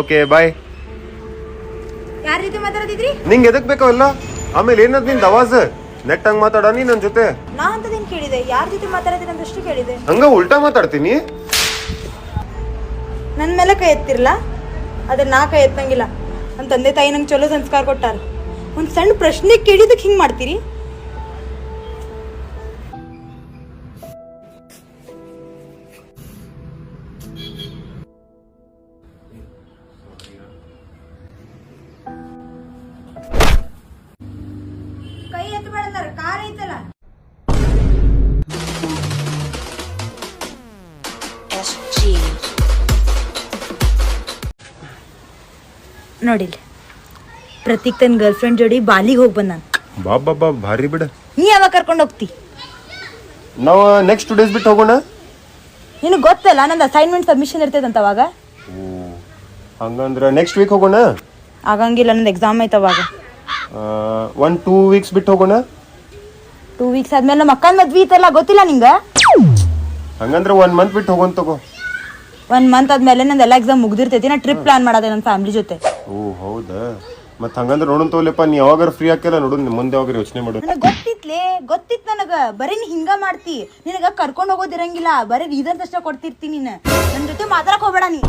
Okay bye ಯಾರ ಜೊತೆ ಮಾತಾಡತಿದ್ರಿ ನಿಂಗೆ ಎದಕ್ ಎಲ್ಲ? ಆಮೇಲೆ ಏನದ್ನಿಂದ ಅವಾಜ್? ನೆಟ್ ಹಂಗ ಮಾತಾಡ ನೀ ನನ್ ಜೊತೆ? ನಾ ಅಂತದೇನ್ ಕೇಳಿದೆ. ಯಾರ ಜೊತೆ ಮಾತಾಡತ್ತೀನಿ ಅಂತಷ್ಟು ಕೇಳಿದೆ. ಹಂಗ ಉಲ್ಟಾ ಮಾತಾಡ್ತೀನಿ? ನನ್ನ ಮೇಲೆ ಕೈ ಎತ್ತಿರಲ್ಲ ಅದನ್ನ ನಾ ಕೈ ಎತ್ತಂಗಿಲ್ಲ. ನಮ್ಮ ತಂದೆ ತಾಯಿ ನಂಗೆ ಚಲೋ ಸಂಸ್ಕಾರ ಕೊಟ್ಟಾರ. ಒಂದು ಸಣ್ಣ ಪ್ರಶ್ನೆ ಕೇಳಿದಕ್ಕೆ ಹಿಂಗೆ ಮಾಡ್ತೀರಿ? ಕೈ ಎತ್ತಬೇಡ ಕಾರ್ ಐತಲ್ಲ. SG. ನೋಡಿಲ್ಲ ಪ್ರತೀಕ್ ತನ್ನ ಗರ್ಲ್ ಫ್ರೆಂಡ್ ಜೋಡಿ ಬಾಲಿಗೆ ಹೋಗಿ ಬಂದ ಬಾ ಬಾ ಬಾ ಭಾರಿ ಬಿಡ. ನೀ ಯಾವಾಗ ಕರ್ಕೊಂಡು ಹೋಗ್ತಿ? ನಾವು ನೆಕ್ಸ್ಟ್ ಟು ಡೇಸ್ ಬಿಟ್ಟು ಹೋಗೋಣ. ನಿನಗೆ ಗೊತ್ತಲ್ಲ ನಂದು ಅಸೈನ್ಮೆಂಟ್ ಸಬ್ಮಿಷನ್ ಇರ್ತೈತಂತ ಅವಾಗ? ಹಂಗಂದ್ರೆ ನೆಕ್ಸ್ಟ್ ವೀಕ್ ಹೋಗೋಣ? ಆಗಂಗಿಲ್ಲ ನಂದು ಎಕ್ಸಾಮ್ ಐತೆ ಅವಾಗ. ಒನ್ ಟೂ ವೀಕ್ಸ್ ಬಿಟ್ಟು ಹೋಗೋಣ? ಟೂ ವೀಕ್ಸ್ ಆದ್ಮೇಲೆ ನಮ್ಮ ಅಕ್ಕನ ಮದ್ವಿ ಇತ್ತಲ್ಲ ಗೊತ್ತಿಲ್ಲ ನಿಂಗೆ? ಹಂಗಂದ್ರೆ ಒನ್ ಮಂತ್ ಬಿಟ್ಟು ಹೋಗೋಣ ತಗೋ. ಒನ್ ಮಂತ್ ಆದ್ಮೇಲೆ ನಂದೆಲ್ಲ ಎಲ್ಲ ಎಕ್ಸಾಮ್ ಮುಗ್ದಿರ್ತೈತಿ ನಾ ಟ್ರಿಪ್ ಪ್ಲಾನ್ ಮಾಡದೆ ನನ್ನ ಫ್ಯಾಮಿಲಿ ಜೊತೆ. ಓ ಹೌದಾ? ಮತ್ತೆ ಹಂಗಂದ್ರೆ ನೋಡೋಣ ತಗೋಲೆಪ್ಪ ನೀ ಯಾವಾಗ ಫ್ರೀ ಹಾಕಿಲ್ಲ ನೋಡು ಮುಂದೆ ಯಾವಾಗ ಯೋಚನೆ ಮಾಡು. ನನಗೆ ಗೊತ್ತಿತ್ಲೇ ಗೊತ್ತಿತ್ತು ನನಗೆ. ಬರೀ ನೀ ಹಿಂಗ ಮಾಡ್ತಿ. ನಿನಗೆ ಕರ್ಕೊಂಡು ಹೋಗೋದಿರಂಗಿಲ್ಲ ಬರೀ ರೀಸನ್ಸ್ ಅಷ್ಟೇ ನಿನ್ನ ನೀನು. ನನ್ನ ಜೊತೆ ಮಾತಾಡಕ್ ಹೋಗಬೇಡ ನೀ.